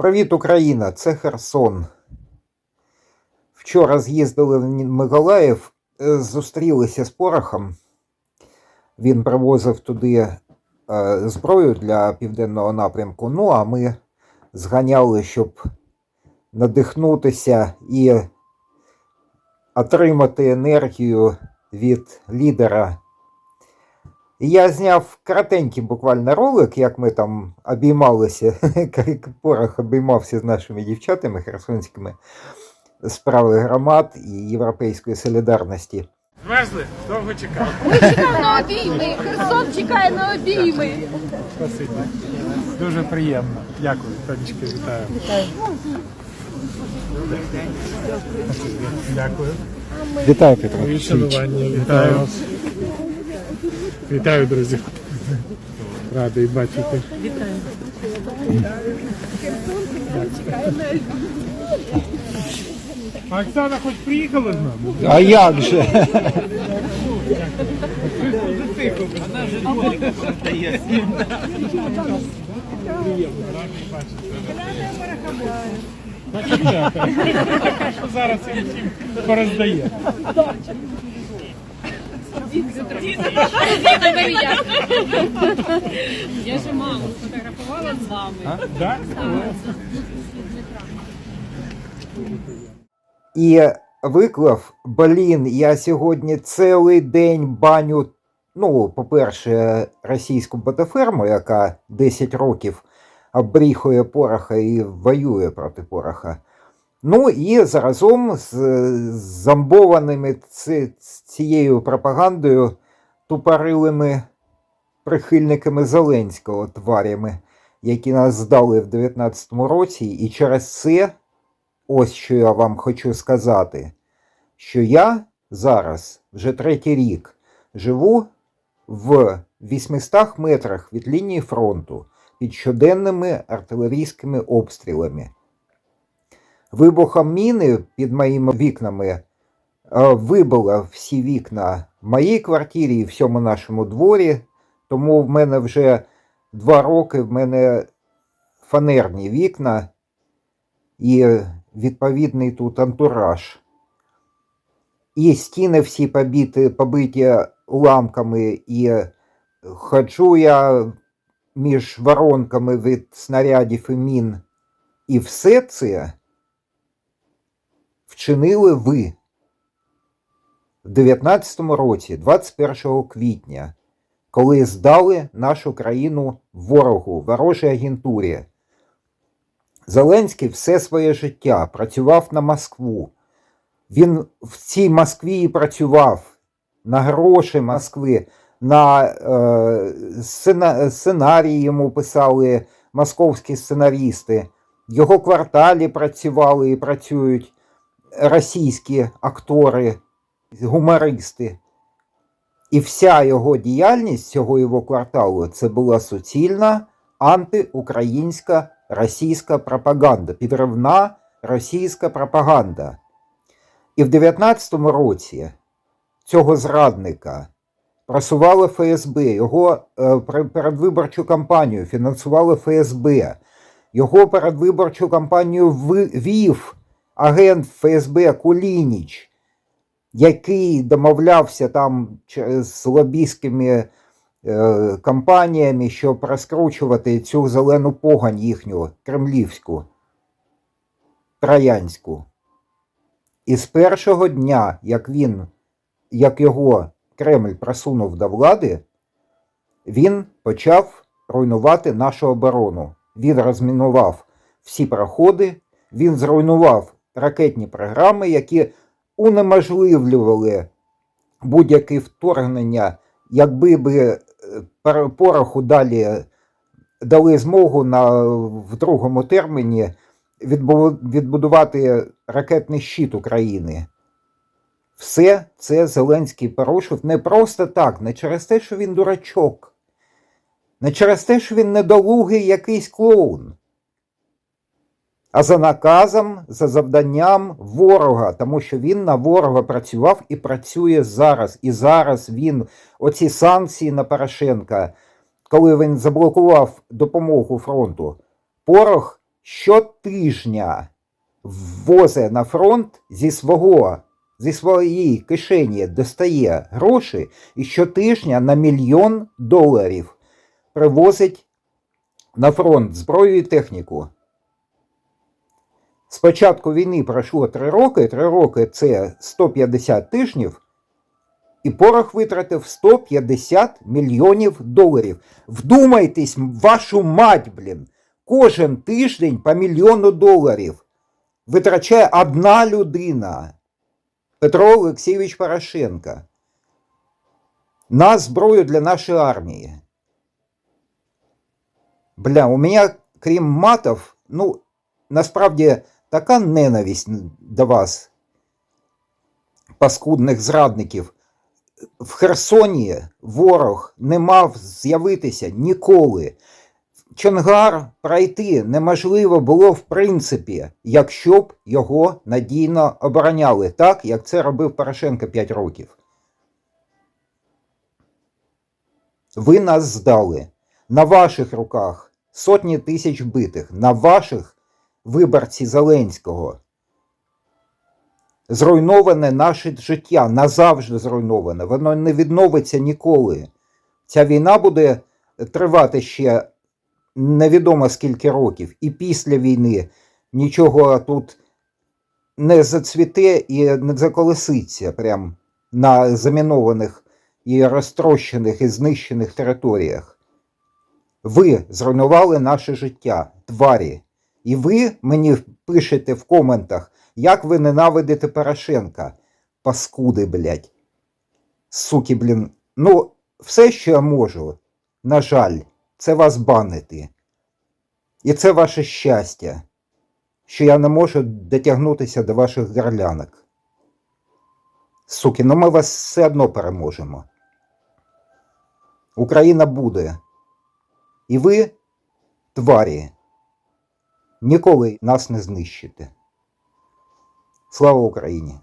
Привіт, Україна! Це Херсон. Вчора з'їздили в Миколаїв, е, зустрілися з Порохом. Він привозив туди е, зброю для південного напрямку. Ну, а ми зганяли, щоб надихнутися і отримати енергію від лідера. Я зняв коротенький буквально ролик, як ми там обіймалися, як порох обіймався з нашими дівчатами херсонськими справи громад і Європейської солідарності. Змерзли? Довго чекав. Чекав на обійми. Херсон чекає на обійми. Спасибі. Дуже приємно. Дякую, Тонечки, вітаю. Спасибі. Дякую. Вітаю, Петро. Вітаю вас. Вітаю, друзі. Радий бачити. Вітаю. А Оксана хоч приїхала з нами? А як же? Зараз їм всім пороздає. Я ж маму сфотографувала з вами. Так? І виклав, блін, я сьогодні цілий день баню. Ну, по-перше, російську ботаферму, яка 10 років обріхує пороха і воює проти пороха. Ну і заразом з зомбованими цією пропагандою тупорилими прихильниками Зеленського тварями, які нас здали в 19-му році, і через це ось що я вам хочу сказати, що я зараз вже третій рік живу в 800 метрах від лінії фронту під щоденними артилерійськими обстрілами. Вибухом міни під моїми вікнами е, вибило всі вікна в моїй квартирі і всьому нашому дворі, тому в мене вже два роки в мене фанерні вікна і відповідний тут антураж. І стіни всі побиті, побиті уламками, і ходжу я між воронками від снарядів і мін. І все це вчинили ви в 19-му році, 21 квітня, коли здали нашу країну ворогу, ворожій агентурі. Зеленський все своє життя працював на Москву. Він в цій Москві і працював на гроші Москви, на е, сценарії йому писали московські сценарісти. В його кварталі працювали і працюють російські актори, гумористи. І вся його діяльність цього його кварталу це була суцільна антиукраїнська російська пропаганда, підривна російська пропаганда. І в 19-му році цього зрадника просувало ФСБ, його е, передвиборчу кампанію фінансувало ФСБ, його передвиборчу кампанію ви- вів агент ФСБ Кулініч, який домовлявся там з лобістськими е, компаніями, щоб розкручувати цю зелену погань їхню кремлівську, троянську. І з першого дня, як він, як його Кремль просунув до влади, він почав руйнувати нашу оборону. Він розмінував всі проходи, він зруйнував ракетні програми, які унеможливлювали будь-яке вторгнення, якби би е, пороху далі дали змогу на, в другому терміні відбудувати ракетний щит України. Все це Зеленський порушив. Не просто так, не через те, що він дурачок, не через те, що він недолугий якийсь клоун, а за наказом, за завданням ворога, тому що він на ворога працював і працює зараз. І зараз він, оці санкції на Порошенка, коли він заблокував допомогу фронту, Порох щотижня ввозе на фронт зі свого, зі своєї кишені достає гроші і щотижня на мільйон доларів привозить на фронт зброю і техніку. З початку війни пройшло 3 роки, 3 роки це 150 тижнів, і порох витратив 150 мільйонів доларів. Вдумайтесь, вашу мать, блін, кожен тиждень по мільйону доларів витрачає одна людина Петро Олексійович Порошенко на зброю для нашої армії. Бля, у мене, крім матов, ну, насправді Така ненависть до вас, паскудних зрадників. В Херсоні ворог не мав з'явитися ніколи. Чонгар пройти неможливо було в принципі, якщо б його надійно обороняли, так як це робив Порошенко 5 років. Ви нас здали. На ваших руках сотні тисяч вбитих, на ваших виборці Зеленського. Зруйноване наше життя, назавжди зруйноване. Воно не відновиться ніколи. Ця війна буде тривати ще невідомо скільки років, і після війни нічого тут не зацвіте і не заколеситься прям на замінованих і розтрощених і знищених територіях. Ви зруйнували наше життя, тварі. І ви мені пишете в коментах, як ви ненавидите Порошенка. Паскуди, блядь. Суки, блін. Ну, все, що я можу, на жаль, це вас банити. І це ваше щастя, що я не можу дотягнутися до ваших горлянок. Суки, ну ми вас все одно переможемо. Україна буде. І ви, тварі, ніколи нас не знищити. Слава Україні!